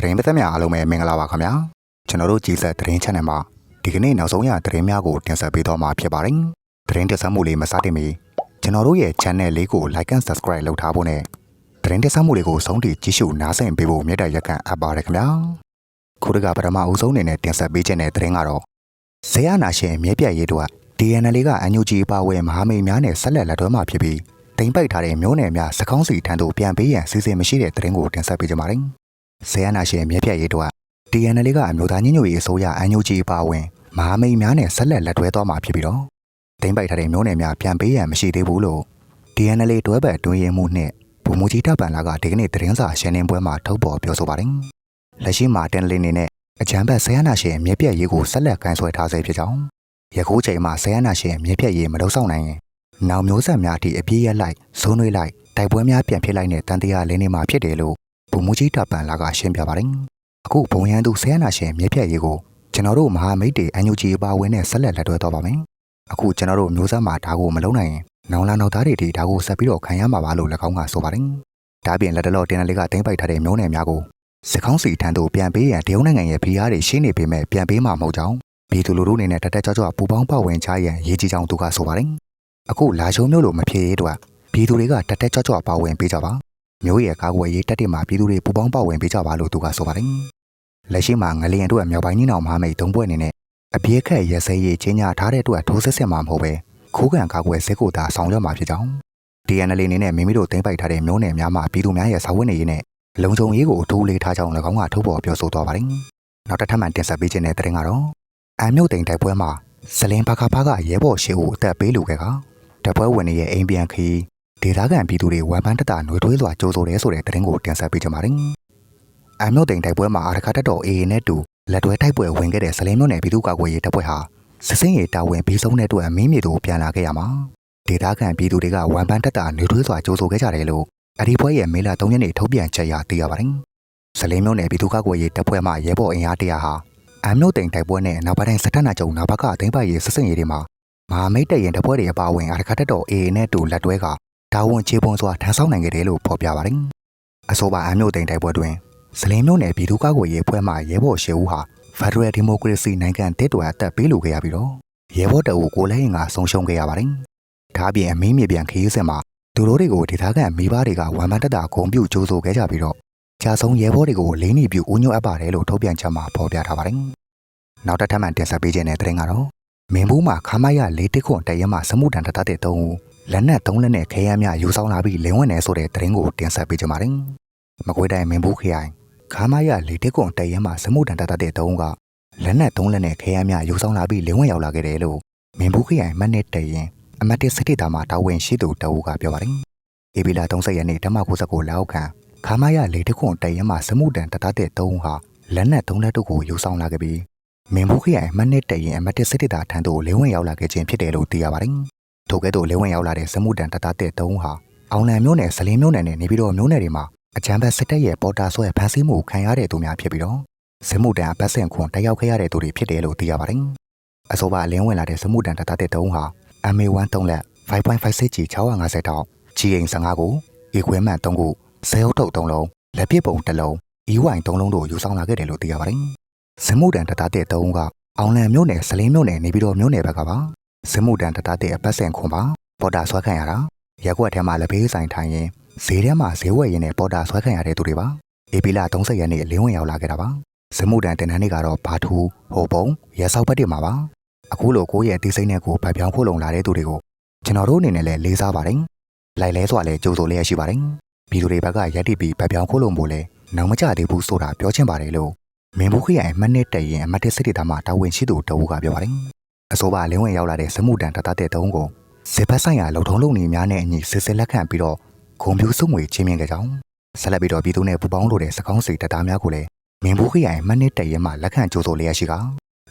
သတင်းပသက်များအားလုံးပဲမင်္ဂလာပါခင်ဗျာကျွန်တော်တို့ကြည်ဆက်သတင်း channel မှာဒီကနေ့နောက်ဆုံးရသတင်းများကိုတင်ဆက်ပေးတော့မှာဖြစ်ပါတယ်သတင်းတင်ဆက်မှုလေးမစတင်မီကျွန်တော်တို့ရဲ့ channel လေးကို like and subscribe လုပ်ထားဖို့နဲ့သတင်းတင်ဆက်မှုလေးကိုဆုံးထိကြည့်ရှုနားဆင်ပေးဖို့မြတ်တဲ့ရက်ကန်အပ်ပါတယ်ခင်ဗျာခုတကပထမအဦးဆုံးအနေနဲ့တင်ဆက်ပေးခြင်းတဲ့သတင်းကတော့ဇေယနာရှင်မြဲပြတ်ရေးတို့က DNL ကအန်ယူဂျီပါဝဲမဟာမိတ်များနဲ့ဆက်လက်လက်တွဲမှာဖြစ်ပြီးတိမ်ပိုက်ထားတဲ့မျိုးနယ်များစကောင်းစီထံသို့ပြန်ပေးရန်စီစဉ်မရှိတဲ့သတင်းကိုတင်ဆက်ပေးကြပါမယ်။ ဇေယနာရှင်မြဲပြတ်ရေးတို့က DNL ကအမျိုးသားညညွေအစိုးရအန်ယူဂျီပါဝင်မဟာမိတ်များနဲ့ဆက်လက်လက်တွဲသွားမှာဖြစ်ပြီးတော့တိမ်ပိုက်ထားတဲ့မျိုးနယ်များပြန်ပေးရန်မရှိသေးဘူးလို့ DNL တွဲဘက်တွင်းရင်မှုနဲ့ဘူမူကြီးတပ်ပန်လာကဒီကနေ့သတင်းစာရှင်းလင်းပွဲမှာထုတ်ပေါ်ပြောဆိုပါတယ်။လက်ရှိမှာတန်လင်းနေနဲ့အကြံဘက်ဇေယနာရှင်မြဲပြတ်ရေးကိုဆက်လက်ကန်ဆွဲထားဆဲဖြစ်ကြောင်းယခုချိန်မှာဇေယနာရှင်မြဲပြတ်ရေးမလုပ်ဆောင်နိုင်ရင်နောက်မျိုးဆက်များအထိအပြည့်ရက်လိုက်ဇုံးနှွေးလိုက်တိုက်ပွဲများပြန်ဖြစ်လိုက်တဲ့တန်တရားလင်းနေမှာဖြစ်တယ်လို့ ဘူမူကြီးတပ်ပန်လာကရှင်းပြပါတယ်။အခုဘုံရန်သူဇေယနာရှင်မြဲပြတ်ရေးကိုကျွန်တော်တို့မဟာမိတ်တွေအန်ယူဂျီပါဝင်နဲ့ဆက်လက်လက်တွဲတော့ပါမယ်။အခုကျွန်တော်တို့မျိုးဆက်မှာဒါကိုမလုပ်နိုင်ရင်နောင်လာနောက်သားတွေဒီဒါကိုဆက်ပြီးတော့ခံရမှာပါလို့၎င်းကဆိုပါတယ်။ဒါပြင်လက်တလောတင်နယ်လေးကတင်းပိုက်ထားတဲ့မျိုးနယ်များကိုစကောင်းစီထံသို့ပြန်ပေးရန်တရုတ်နိုင်ငံရဲ့ဖိအားတွေရှင်းနေပေမဲ့ပြန်ပေးမှာမဟုတ်ကြောင်းပြည်သူလူထုအနေနဲ့တက်တက်ကြွကြွပူပေါင်းပါဝင်ကြရန်ရည်ကြီးကြောင်းသူကဆိုပါတယ်။အခုလာချုံမျိုးလိုမဖြစ်ရေးတော့ပြည်သူတွေကတက်တက်ကြွကြွပါဝင်ပေးကြပါ မျိုးရဲ့ကာကွယ်ရေးတက်တက်မှာပြည်သူတွေပူပေါင်းပါဝင်ပေးကြပါလို့သူကဆိုပါတယ်။လက်ရှိမှာငလျင်တို့မြောက်ပိုင်းကြီးနောင်မဟာမိတ်သုံးပွဲအနေနဲ့အပြေးခက်ရဲစဲရေးချင်းညာထားတဲ့အတွက်ထိုးစစ်စစ်မှာမဟုတ်ပဲခိုးကန်ကာကွယ်စစ်ကိုသာဆောင်ရွက်မှာဖြစ်ကြောင်း DNL အနေနဲ့မိမိတို့တင်ပိုက်ထားတဲ့မျိုးနယ်များမှာပြည်သူများရဲ့စာဝတ်နေရေးနဲ့လုံခြုံရေးကိုအထူးလေးထားကြောင်း၎င်းကထုတ်ပေါ်ပြောဆိုသွားပါတယ်။နောက်တစ်ထပ်မှတင်ဆက်ပေးခြင်းတဲ့တဲ့ရင်ကတော့အမ်မြို့တိန်တိုက်ပွဲမှာဇလင်ဘခဖားကရဲဘော်ရှေကိုအသက်ပေးလူခဲ့ကတပ်ပွဲဝင်ရဲ့အိမ်ပြန်ခီး ဒေသခံပြည်သူတွေဝမ်ပန်းတတနှွေးထွေးစွာကြိုးဆိုတယ်ဆိုတဲ့တဲ့ရင်ကိုတင်ဆက်ပေးကြပါတယ်။အမ်မြို့တိန်တိုက်ပွဲမှာအာရခတက်တော် AA နဲ့တူလက်တွဲတိုက်ပွဲဝင်ခဲ့တဲ့ဇလင်မြို့နယ်ပြည်သူ့ကာကွယ်ရေးတပ်ဖွဲ့ဟာစစင်းရီတာဝန်ပြီးဆုံးတဲ့အတွက်အမင်းမြေတို့ပြန်လာခဲ့ရမှာဒေသခံပြည်သူတွေကဝမ်ပန်းတတနှွေးထွေးစွာကြိုးဆိုခဲ့ကြတယ်လို့အဒီပွဲရဲ့မေလ3ရက်နေ့ထုတ်ပြန်ချက်အရသိရပါတယ်။ဇလင်းမြို့နယ်ပြည်သူ့ကာကွယ်ရေးတပ်ဖွဲ့မှရဲဘော်အင်အားတရာဟာအမ်မြို့တိန်တိုက်ပွဲနဲ့နောက်ပိုင်းစစ်တပ်နာကြုံနောက်ဘကအသိမ်းပိုက်ရေးစစ်စင်ရေးတွေမှာမဟာမိတ်တပ်ရင်တပ်ဖွဲ့တွေအပါအဝင်အရခတက်တော် AA နဲ့တူလက်တွဲက တာဝန်ချေပွန်စွာထမ်းဆောင်နိုင်ခဲ့တယ်လို့ဖော်ပြပါတယ်။အဆိုပါအမ်မြို့တိန်တိုက်ပွဲတွင်ဇလင်းမြို့နယ်ပြည်သူ့ကာကွယ်ရေးအဖွဲ့မှရဲဘော်ရှေဦးဟာ Federal Democracy နိုင်ငံတစ်တွယ်အသက်ပေးလူခဲ့ရပြီးတော့ရဲဘော်တအူကိုလည်းငါဆုံးရှုံးခဲ့ရပါတယ်။ဒါအပြင်အမင်းမြေပြန်ခရီးစဉ်မှာသူတို့တွေကိုဒေသခံမိဘတွေကဝမ်မန်တက်တာဂုံပြုကြိုးဆိုခဲ့ကြပြီးတော့ကြာဆုံးရဲဘော်တွေကိုလင်းနေပြုဦးညွတ်အပ်ပါတယ်လို့ထုတ်ပြန်ချက်မှာဖော်ပြထားပါတယ်။နောက်တစ်ထပ်မှတင်ဆက်ပေးခြင်းတဲ့တဲ့ရင်ကတော့မင်းဘူးမှာခမရလေးတစ်ခွန်တရဲမှာစမှုတန်တတတဲ့တုံး လက်နက်သုံးလက်နဲ့ခဲရမ်းများယူဆောင်လာပြီးလင်းဝင်နေဆိုတဲ့တဲ့ရင်ကိုတင်ဆက်ပေးကြပါတယ်။မကွေးတိုင်းမင်းဘူးခရိုင်ခမရလေးတစ်ခွန်တရဲမှာစမှုတန်တတတဲ့တုံးကလက်နက်သုံးလက်နဲ့ခဲရမ်းများယူဆောင်လာပြီးလင်းဝင်ရောက်လာခဲ့တယ်လို့မင်းဘူးခရိုင်မတ်နဲ့တရင်အမတ်တစ်စစ်တေတာမှာတာဝန်ရှိသူတအူးကပြောပါတယ်။ဧပြီလ30ရက်နေ့ဓမ္မကုစကိုလောက်ခံခါမရလေတခွန်တရဲမှာစမှုတန်တတတဲ့တုံးဟာလက်နက်သုံးလက်တို့ကိုယူဆောင်လာခဲ့ပြီးမင်းဘူးခရိုင်အမတ်နဲ့တရင်အမတ်တစ်စစ်တေတာထံသို့လင်းဝင်ရောက်လာခဲ့ခြင်းဖြစ်တယ်လို့သိရပါတယ်။ ထို့ကဲ့သို့လင်းဝင်ရောက်လာတဲ့စမှုတန်တတတဲ့တုံးဟာအောင်လံမျိုးနယ်ဇလင်းမျိုးနယ်နဲ့နေပြီးတော့မျိုးနယ်တွေမှာအကြမ်းဖက်စစ်တပ်ရဲ့ပေါ်တာဆွဲဖမ်းဆီးမှုခံရတဲ့သူများဖြစ်ပြီးတော့စမှုတန်အပတ်စင်ခွန်တက်ရောက်ခဲ့ရတဲ့သူတွေဖြစ်တယ်လို့သိရပါတယ်။အဆိုပါလင်းဝင်လာတဲ့စမှုတန်တတတဲ့တုံးဟာ MA1 3လက်5.56 G 650တောက် G အိမ်15ကိုဧခွဲမှန်3ခုဇဲဟုတ်ထုတ်3လုံးလက်ပစ်ပုံ1လုံး EY 3လုံးတို့ယူဆောင်လာခဲ့တယ်လို့သိရပါတယ်။ဇမှုတန်တတတဲ့3ကအောင်လံမြို့နယ်ဇလင်းမြို့နယ်နေပြီးတော့မြို့နယ်ဘက်ကပါ ဇမှုတန်တတတဲ့အပတ်စင်ခွန်ပါပေါ်တာဆွဲခံရတာရက်ွက်ထဲမှာလက်ဖေးဆိုင်ထိုင်ရင်ဈေးထဲမှာဈေးဝယ်ရင်နဲ့ပေါ်တာဆွဲခံရတဲ့သူတွေပါ။ဧပြီလ30ရက်နေ့လင်းဝင်ရောက်လာခဲ့တာပါ။ဇမှုတန်တင်နန်းတွေကတော့ဘာထူဟိုပုံရဲဆောက်ဘက်တွေမှာပါ။အခုလိုကိုယ့်ရဲ့အသေးစိတ်နဲ့ကိုဗတ်ပြောင်းဖို့လုံလာတဲ့သူတွေကိုကျွန်တော်တို့အနေနဲ့လည်းလေးစားပါတယ်။လိုက်လဲဆိုတာလည်းကြိုးစိုးလျက်ရှိပါတယ်။ပြည်သူတွေဘက်ကရက်တိပြီးဗတ်ပြောင်းဖို့လုံဖို့လည်းနောက်မကြသေးဘူးဆိုတာပြောချင်ပါတယ်လို့မင်းဘူးခရိုင်မနစ်တရင်အမတ်တစ်စစ်တေတာမှတာဝန်ရှိသူတအူးကပြောပါတယ်။ အဆိုပါလင်းဝင်ရောက်လာတဲ့စမှုတန်တတတဲ့တုံးကိုစစ်ဘက်ဆိုင်ရာလုံထုံးလုံနေများနဲ့အညီစစ်စစ်လက်ခံပြီးတော့ဂုံပြူစုငွေချင်းမြင်ကြကြောင်းဆက်လက်ပြီးတော့ပြည်သူနဲ့ပူပေါင်းလို့တဲ့စကောင်းစိတ်တပ်သားများကိုလည်းမင်းဘူးခရိုင်မနစ်တရင်မှလက်ခံကြိုးစိုးလျက်ရှိက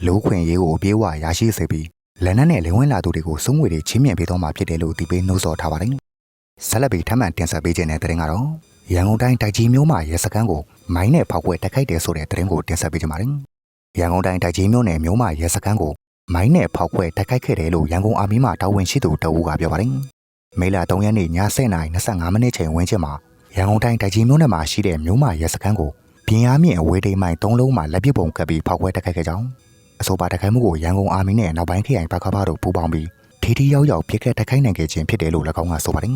လူခွင့်ရေးကိုအပြေးဝရရှိစေပြီးလက်နက်နဲ့လင်းဝင်လာသူတွေကိုစုံငွေတွေချင်းမြင်ပေးတော့မှာဖြစ်တယ်လို့ဒီပေးနှိုးဆော်ထားပါတယ်။ဆက်လက်ပြီးထပ်မံတင်ဆက်ပေးခြင်းတဲ့တဲ့ရင်ကတော့ရန်ကုန်တိုင်းတိုက်ကြီးမြို့မှာရဲစခန်းကိုမိုင်းနဲ့ဖောက်ခွဲတိုက်ခိုက်တယ်ဆိုတဲ့တဲ့ရင်ကိုတင်ဆက်ပေးကြပါမယ်။ရန်ကုန်တိုင်းတိုက်ကြီးမြို့နယ်မြို့မှာရဲစခန်းကို မိုင်းနဲ့ဖောက်ခွဲတိုက်ခိုက်ခဲ့တယ်လို့ရန်ကုန်အာမီမှတာဝန်ရှိသူတအူးကပြောပါတယ်။မေလ3ရက်နေ့ည7:25မိနစ်ချိန်ဝန်းကျင်မှာရန်ကုန်တိုင်းတိုက်ကြီးမြို့နယ်မှာရှိတဲ့မြို့မှာရဲစခန်းကိုပြင်အားမြင့်အဝေးထိန်မိုင်၃လုံးမှာလက်ပစ်ပုံကပ်ပြီးဖောက်ခွဲတက်ခိုက်ခဲ့ကြောင်းအဆိုပါတက်ခိုက်မှုကိုရန်ကုန်အာမီနဲ့နောက်ပိုင်းခရိုင်ဘကဖတို့ပူးပေါင်းပြီးထီထီရောက်ရောက်ပြစ်ခတ်တက်ခိုက်နိုင်ခဲ့ခြင်းဖြစ်တယ်လို့၎င်းကဆိုပါတယ်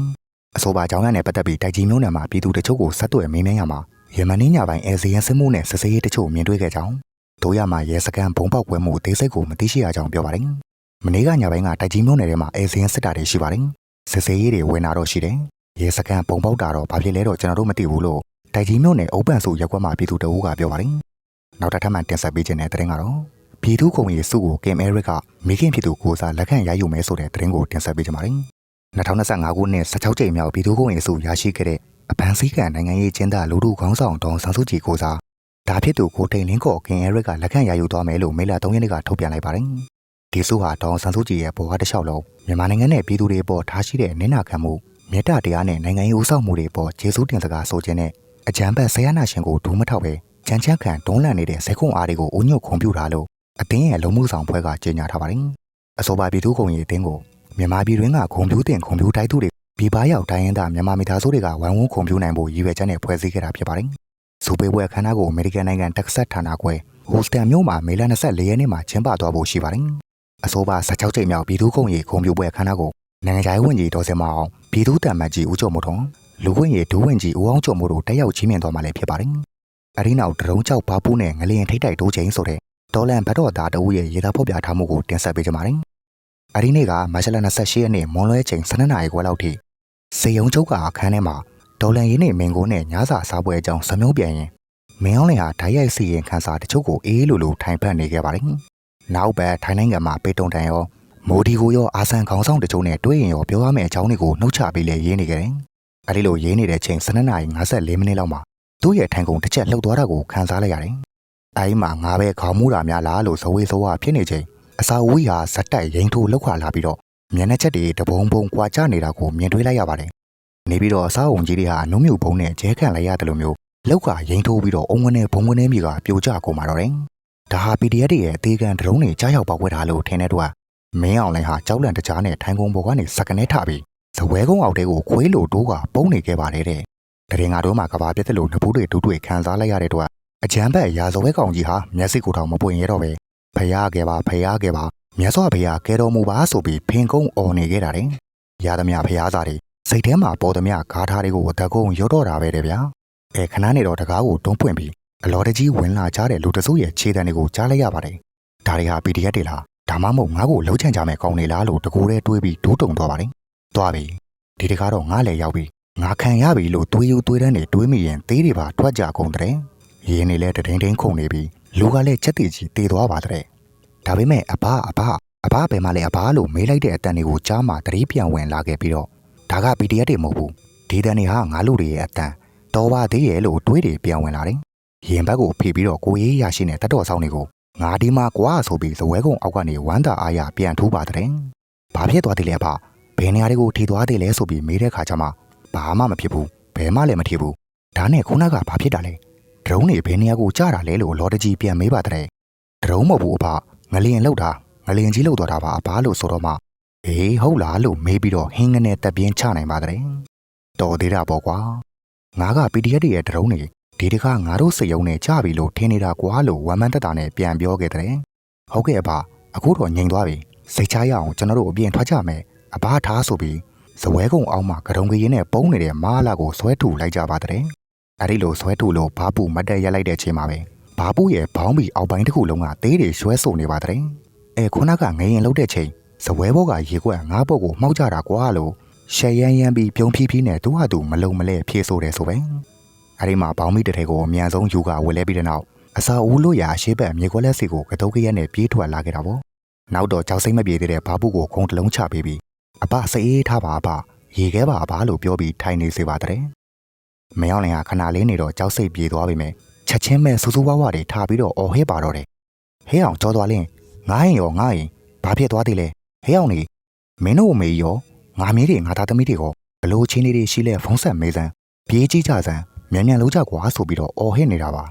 အဆိုပါကြောင်းရနဲ့ပတ်သက်ပြီးတိုက်ကြီးမျိုးနယ်မှာပြည်သူတချို့ကိုဆက်သွယ်မေးမြန်းရမှာယမန်နေ့ညပိုင်းအဲဇီယန်စစ်မှုနဲ့စစ်ဆေးရေးတချို့မြင်တွေ့ခဲ့ကြောင်း တို့ရမှာရဲစခန်းဘုံပေါက်ကွဲမှုအသေးစိတ်ကိုမသိရှိရကြောင်းပြောပါတယ်မနေ့ကညပိုင်းကတိုက်ကြီးမျိုးနယ်ထဲမှာအဲဇီယန်စစ်တာတွေရှိပါတယ်စစ်ဆေးရေးတွေဝင်လာတော့ရှိတယ်ရဲစခန်းဘုံပေါက်တာတော့ဘာဖြစ်လဲတော့ကျွန်တော်တို့မသိဘူးလို့တိုက်ကြီးမျိုးနယ်အုပ်ပန်စုရက်ကွက်မှာပြည်သူတအုပ်ကပြောပါတယ်နောက်တစ်ထပ်မှတင်ဆက်ပေးခြင်းတဲ့တဲ့ရင်ကတော့ပြည်သူ့ခုံရေးစုကိုကင်အဲရစ်ကမိခင်ဖြစ်သူကိုစားလက်ခံရယူမယ်ဆိုတဲ့တဲ့ရင်ကိုတင်ဆက်ပေးကြပါမယ်2025ခုနှစ်16ကြိမ်မြောက်ပြည်သူ့ခုံရေးစုရရှိခဲ့တဲ့အပန်းစည်းကန်နိုင်ငံရေးကျင်းသားလူထုခေါင်းဆောင်တောင်ဆန်းစုကြည်ကိုစား ဒါဖြစ်သူကိုထိန်လင်းကော့ကင်အဲရစ်ကလက်ခံရယူသွားမယ်လို့မေလ3ရက်နေ့ကထုတ်ပြန်လိုက်ပါတယ်ဒီစုဟာတောင်ဆန်းစုကြည်ရဲ့ပေါ်ကတစ်လျှောက်လုံးမြန်မာနိုင်ငံနဲ့ပြည်သူတွေပေါ်ထားရှိတဲ့နင်းနာခံမှုမေတ္တာတရားနဲ့နိုင်ငံရေးဦးဆောင်မှုတွေပေါ်ကျေးဇူးတင်စကားဆိုခြင်းနဲ့အကြံဖက်ဆရာနာရှင်ကိုဒူးမထောက်ပဲကြမ်းချမ်းခံတွန်းလှန်နေတဲ့ဇက်ခွန်အားတွေကိုဦးညွတ်ခွန်ပြုထားလို့အတင်းရဲ့လုံမှုဆောင်ဖွဲ့ကကြေညာထားပါတယ်။အဆိုပါပြည်သူ့ကုံရေးအတင်းကိုမြန်မာပြည်တွင်းကဂုံပြူးတင်ဂုံပြူးတိုက်သူတွေပြည်ပရောက်တိုင်းရင်းသားမြန်မာမိသားစုတွေကဝိုင်းဝန်းဂုံပြူးနိုင်ဖို့ရည်ရွယ်ချက်နဲ့ဖွဲ့စည်းခဲ့တာဖြစ်ပါတယ်။ စူပေပွဲအခမ်းအနားကိုအမေရိကန်နိုင်ငံတက်ဆက်ဌာနခွဲဟိုစတန်မြို့မှာမေလ24ရက်နေ့မှာကျင်းပသွားဖို့ရှိပါတယ်။အဆိုပါ16ကြိမ်မြောက်ပြည်သူ့ကုံရေးဂုံပြူးပွဲအခမ်းအနားကိုနိုင်ငံခြားရေးဝန်ကြီးဒေါ်စင်မအောင်ပြည်သူ့တမန်ကြီးဦးကျော်မိုးထွန်းလူဝင်ရီဒူးဝင်ကြီးဦးအောင်ကျော်မိုးတို့တက်ရောက်ချင်းမြင်သွားမှလည်းဖြစ်ပါတယ်။အဲဒီနောက်ဒရုံးကြောက်ဘာပူးနဲ့ငလျင်ထိတ်တိုက်တိုးချိန်ဆိုတဲ့ဒေါ်လန်ဘတ်တော်သားတဦးရဲ့ရေသားဖော်ပြထားမှုကိုတင်ဆက်ပေးကြပါမယ်။အဲဒီနေ့ကမတ်လ28ရက်နေ့မွန်လွဲချိန်12နာရီခွဲလောက်ထိစေယုံချုပ်ကအခန်းထဲမှာ ဒေါ်လန်ရင်းနေမင်ကိုနဲ့ညစာစားပွဲအကြောင်းစမျိုးပြန်ရင်မင်းအောင်လင်ဟာဓာတ်ရိုက်စီရင်ခန်းစာတချို့ကိုအေးလိုလိုထိုင်ဖက်နေခဲ့ပါတယ်။နောက်ပဲထိုင်းနိုင်ငံမှာပေတုံတန်ရောမိုဒီကိုရောအာဆန်ခေါင်းဆောင်တချို့နဲ့တွေ့ရင်ရောပြောရမယ့်အကြောင်းတွေကိုနှုတ်ချပေးလေရေးနေကြတယ်။အဲဒီလိုရေးနေတဲ့ချိန်12နာရီ54မိနစ်လောက်မှာသူ့ရဲ့ထိုင်ကုန်တစ်ချက်လှုပ်သွားတာကိုခန်းစားလိုက်ရတယ်။အဲဒီမှာငါပဲခေါင်းမူတာများလားလို့ဇဝေဇဝါဖြစ်နေချိန်အစာဝီးဟာဇက်တိုက်ရင်ထိုးလောက်ခါလာပြီးတော့မျက်နှာချက်တွေတဘုံဘုံကွာကျနေတာကိုမြင်တွေ့လိုက်ရပါတယ်။ နေပြီးတော့အစာအုံကြီးတွေဟာအနှုံးမြုပ်ဘုံနဲ့ကျဲခံလိုက်ရတယ်လို့မျိုးလောက်ခါရင်ထိုးပြီးတော့အုံငနဲ့ဘုံငနဲ့မြေကပြိုကျကုန်มาတော့တယ်။ဒါဟာ PDF တွေရဲ့အသေးခံဒရုန်းတွေကြားရောက်ပေါက်ကွဲတာလို့ထင်တဲ့တော့မင်းအောင်လိုင်းဟာကြောက်လန့်တကြားနဲ့ထိုင်ကုန်ပေါ်ကနေစကနေထပြီးဇဝဲကုန်းအောက်တဲကိုခွေးလိုတိုးကပုံနေခဲ့ပါတယ်တဲ့။တရင်ငါတို့မှကဘာပြက်တဲ့လို့နဘူးတွေဒူးတွေခံစားလိုက်ရတဲ့တော့အကြမ်းဖက်ရာဇဝဲကောင်ကြီးဟာမျက်စိကိုယ်ထောင်မပွင့်ရတော့ပဲဖယားခဲ့ပါဖယားခဲ့ပါမြတ်စွာဘုရားကဲတော်မူပါဆိုပြီးဖင်ကုန်းអော်နေခဲ့တာတဲ့။ရသမျှဖယားစားတွေ စိတ်ထဲမှာပေါ်သမျှဂါထာတွေကိုအသက်ကုန်းရွတ်တော့တာပဲတဲ့ဗျာ။အဲခဏနေတော့တကားကိုတုံးပွင့်ပြီးအလော်တကြီးဝင်လာကြတဲ့လူတစုရဲ့ခြေတံတွေကိုကြားလိုက်ရပါတယ်။ဒါတွေဟာ PDF တွေလားဒါမှမဟုတ်ငါ့ကိုလှုပ်ချင်ကြမဲ့ကောင်းနေလားလို့တကူရဲတွေးပြီးဒူးတုံသွားပါတယ်။သွားပြီ။ဒီတကားတော့ငါလည်းရောက်ပြီ။ငါခံရပြီလို့တွေးယူတွေးတန်းနေတွေးမိရင်သေးတွေပါထွက်ကြကုန်တဲ့။ရင်းနေလဲတဒိန်ဒိန်ခုန်နေပြီးလူကလည်းချက်တီကြီးတေသွားပါတဲ့။ဒါပေမဲ့အဘအဘအဘဘယ်မှလဲအဘလို့မေးလိုက်တဲ့အတန်တွေကိုကြားမှတတိပြန်ဝင်လာခဲ့ပြီးတော့ ဒါက PDF တွေမဟုတ်ဘူး။ဒီတန်တွေဟာငါလူတွေရဲ့အတန်တော်ပါသေးရဲ့လို့တွေးတွေပြန်ဝင်လာတယ်။ရင်ဘက်ကိုဖိပြီးတော့ကိုရေးရရှိတဲ့တတ်တော်ဆောင်တွေကိုငါဒီမှာကွာဆိုပြီးဇဝဲကုံအောက်ကနေဝမ်းသာအားရပြန်ထိုးပါတဲ့။ဘာဖြစ်သွားသေးလဲဖ။ဘယ်နေရာတွေကိုထိသွားသေးလဲဆိုပြီးမေးတဲ့ခါကျမှဘာမှမဖြစ်ဘူး။ဘယ်မှလည်းမထီဘူး။ဒါနဲ့ခုနကဘာဖြစ်တာလဲ။ဒရုန်းတွေဘယ်နေရာကိုကြားတာလဲလို့လော်တကြီးပြန်မေးပါတဲ့။ဒရုန်းမဟုတ်ဘူးအဖငလျင်လောက်တာငလျင်ကြီးလောက်သွားတာပါအဖလို့ဆိုတော့မှ အေးဟုတ်လားလို့မေးပြီးတော့ဟင်းငနဲ့တက်ပြင်းချနိုင်ပါတဲ့။တော်သေးတာပေါ့ကွာ။ငါက PDF တွေရဲ့ဒရုန်းတွေဒီတခါငါတို့စိတ်ယုံနဲ့ကြပြီလို့ထင်နေတာကွာလို့ဝမ်းမန်းတက်တာနဲ့ပြန်ပြောခဲ့တဲ့ဟုတ်ကဲ့အဘအခုတော့ငြိမ်သွားပြီစိတ်ချရအောင်ကျွန်တော်တို့အပြင်ထွက်ကြမယ်အဘထားဆိုပြီးဇဝဲကုံအောင်မှာကရုံကရင်နဲ့ပုံနေတဲ့မားလာကိုဆွဲထုတ်လိုက်ကြပါတဲ့အဲ့ဒီလိုဆွဲထုတ်လို့ဘာပူမတ်တက်ရက်လိုက်တဲ့ချိန်မှာပဲဘာပူရဲ့ဘောင်းဘီအောက်ပိုင်းတစ်ခုလုံးကသေးတွေရွှဲဆိုနေပါတဲ့အဲခုနကငရင်လုတ်တဲ့ချိန် ဇဝဲဘောကရေကွက်ငါးပုတ်ကိုမှောက်ကြတာကွာလို့ရှယ်ရန်ရန်ပြီးပြုံးဖြီးဖြီးနဲ့သူ့ဟာသူမလုံမလဲဖြေဆိုတယ်ဆိုပဲအဲဒီမှာဘောင်းမီတစ်ထဲကိုအမြန်ဆုံးယူကဝယ်လဲပြီးတဲ့နောက်အစာဦးလို့ရာရှေးဘက်မြေခွက်လက်စီကိုကတုတ်ကရက်နဲ့ပြေးထွက်လာခဲ့တာပေါ့နောက်တော့ကြောက်စိမ့်မပြေသေးတဲ့ဘာဘူးကိုခုံတလုံးချပေးပြီးအပစေးအေးထားပါအပရေခဲပါအပလို့ပြောပြီးထိုင်နေစေပါတဲ့မယောင်းလင်ကခဏလေးနေတော့ကြောက်စိတ်ပြေသွားပြီမယ်ချက်ချင်းမဲ့စူးစူးဝါးဝါတွေထားပြီးတော့အော်ဟဲပါတော့တယ်ဟဲအောင်ကြောသွားလင်းငားရင်ရောငားရင်ဘာဖြစ်သွားသေးလဲ ဟဲအောင်နေမင်းတို့မေရောငါမီးတွေငါသားသမီးတွေကဘလို့ချင်းလေးတွေရှိလဲဖုံးဆက်မေးစမ်းပြေးကြည့်ကြစမ်းမြန်မြန်လုံးကြကွာဆိုပြီးတော့အော်ဟစ်နေတာပါ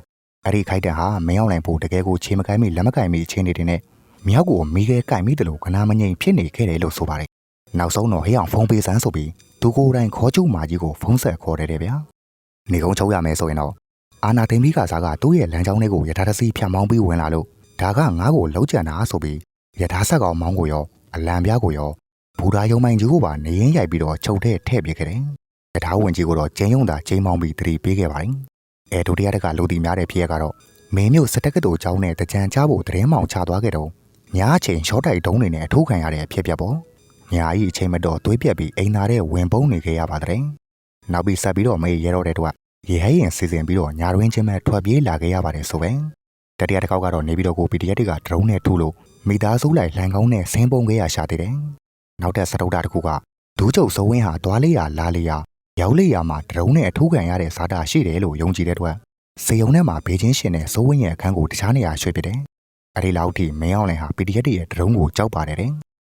အဲ့ဒီခိုက်တန်ဟာမင်းအောင်နိုင်ဖို့တကယ်ကိုခြေမကိုင်းမိလက်မကိုင်းမိအချင်းတွေနဲ့မြောက်ကိုမိခဲကိုင်မိတယ်လို့ကနာမငိမ်ဖြစ်နေခဲ့တယ်လို့ဆိုပါတယ်နောက်ဆုံးတော့ဟေးအောင်ဖုန်းပေးစမ်းဆိုပြီးသူကိုယ်တိုင်ခေါ်ကျုမာကြီးကိုဖုန်းဆက်ခေါ်တယ်တဲ့ဗျာနေကုန်းချုပ်ရမယ်ဆိုရင်တော့အာနာသိမ့်ပြီးကစားကသူ့ရဲ့လမ်းကြောင်းလေးကိုယထာတစီဖြတ်မောင်းပြီးဝင်လာလို့ဒါကငါ့ကိုလုံးကြံတာဆိုပြီးယထာဆက်ကောင်မောင်းကိုရော အလံပြားကိုရောဘူဒါယုံမိုင်ကြီးကိုပါနေရင်ရိုက်ပြီးတော့ချုပ်တဲ့ထည့်ပြခဲ့တယ်ယထာဝင်ကြီးကိုတော့ကျင်းယုံတာကျင်းမောင်းပြီးတတိပေးခဲ့ပါတယ်အဲဒုတိယတက်ကလူတီများတဲ့ဖြစ်ရကတော့မင်းမျိုးစတက်ကတူကျောင်းနဲ့တကြံချဖို့တရင်မောင်ချသွားခဲ့တော့ညားအချိန်ရှော့တိုက်တုံးတွေနဲ့အထိုးခံရတဲ့ဖြစ်ပြပေါ့ညာကြီးအချိန်မတော်သွေးပြက်ပြီးအိမ်သားတဲ့ဝင်ပုံးနေခဲ့ရပါတဲ့နောက်ပြီးဆက်ပြီးတော့မေးရတော့တဲ့တော့ရေဟဲရင်စီစဉ်ပြီးတော့ညာရင်းချင်းမဲ့ထွက်ပြေးလာခဲ့ရပါတယ်ဆိုပဲတတိယတစ်ခေါက်ကတော့နေပြီးတော့ကို PDF တွေကဒရုန်းနဲ့ထုလို့ မိသားစုလိုက်လန်ကောင်းနဲ့ဆင်းပုံခဲ့ရရှာသေးတယ်နောက်တဲ့စတုဒ္ဒတစ်ခုကဒူးချုပ်စိုးဝင်းဟာတွားလေးရလာလေးရရောက်လေးရမှာဒရုန်းနဲ့အထူးခံရတဲ့ဇာတာရှိတယ်လို့ယုံကြည်တဲ့အတွက်စေယုံထဲမှာဘေးချင်းရှင်နဲ့စိုးဝင်းရဲ့အခန်းကိုတခြားနေရာရွှေ့ပြတယ်အဲဒီလောက်ထိမင်းအောင်လင်ဟာ PDF တွေရဲ့ဒရုန်းကိုကြောက်ပါတယ်တဲ့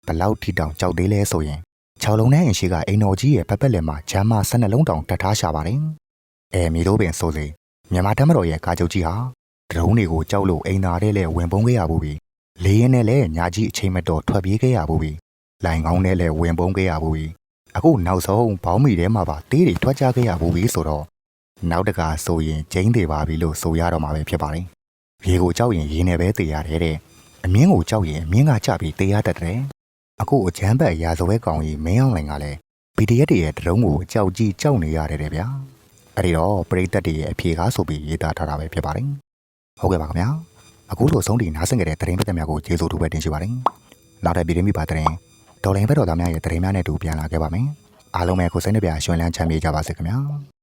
ဘလောက်ထိတောင်ကြောက်သေးလဲဆိုရင်6လုံးနဲ့အင်ရှိကအိမ်တော်ကြီးရဲ့ပက်ပက်လက်မှာဂျမ်းမ12လုံးတောင်တတ်ထားရှာပါတယ်အဲမီတို့ပင်ဆိုစေမြန်မာတပ်မတော်ရဲ့ကာချုပ်ကြီးဟာဒရုန်းတွေကိုကြောက်လို့အိမ်သားတဲ့လဲဝင်ပုံးခဲ့ရဘူးပြီ လေရင်နဲ့လဲညာကြီးအချိန်မတော်ထွက်ပြေးခဲ့ရဘူးပြီလိုင်ကောင်းနဲ့လဲဝင်ပုံးခဲ့ရဘူးပြီအခုနောက်ဆုံးဘောင်းမီထဲမှာပါတေးတွေထွက်ကြခဲ့ရဘူးပြီဆိုတော့နောက်တကဆိုရင်ကျင်းသေးပါပြီလို့ဆိုရတော့မှာပဲဖြစ်ပါတယ်ရေကိုကြောက်ရင်ရေနဲ့ပဲတေရတယ်တဲ့အမြင်းကိုကြောက်ရင်အမြင်းကကြပြီးတေရတတ်တယ်အခုအချမ်းဘက်ရာဇဝဲကောင်ကြီးမင်းအောင်လိုင်ကလည်း PDF တွေရဲ့ဒရုန်းကိုကြောက်ကြည့်ကြောက်နေရတယ်တဲ့ဗျာအဲ့ဒီတော့ပရိသတ်တွေရဲ့အဖြေကားဆိုပြီးရေးသားထားတာပဲဖြစ်ပါတယ်။ဟုတ်ကဲ့ပါခင်ဗျာ။ အခုလိုဆုံးတီနားဆင်ကြတဲ့သတင်းပတ်သက်များကိုကျေးဇူးတူပဲတင်ရှိပါတယ်။နောက်တဲ့ပြည်တွင်းမိပါသတင်းဒေါ်လင်ဘက်တော်သားများရဲ့သတင်းများနဲ့တူပြန်လာခဲ့ပါမယ်။အားလုံးပဲကိုစိတ်နှပြရွှင်လန်းချမ်းမြေ့ကြပါစေခင်ဗျာ။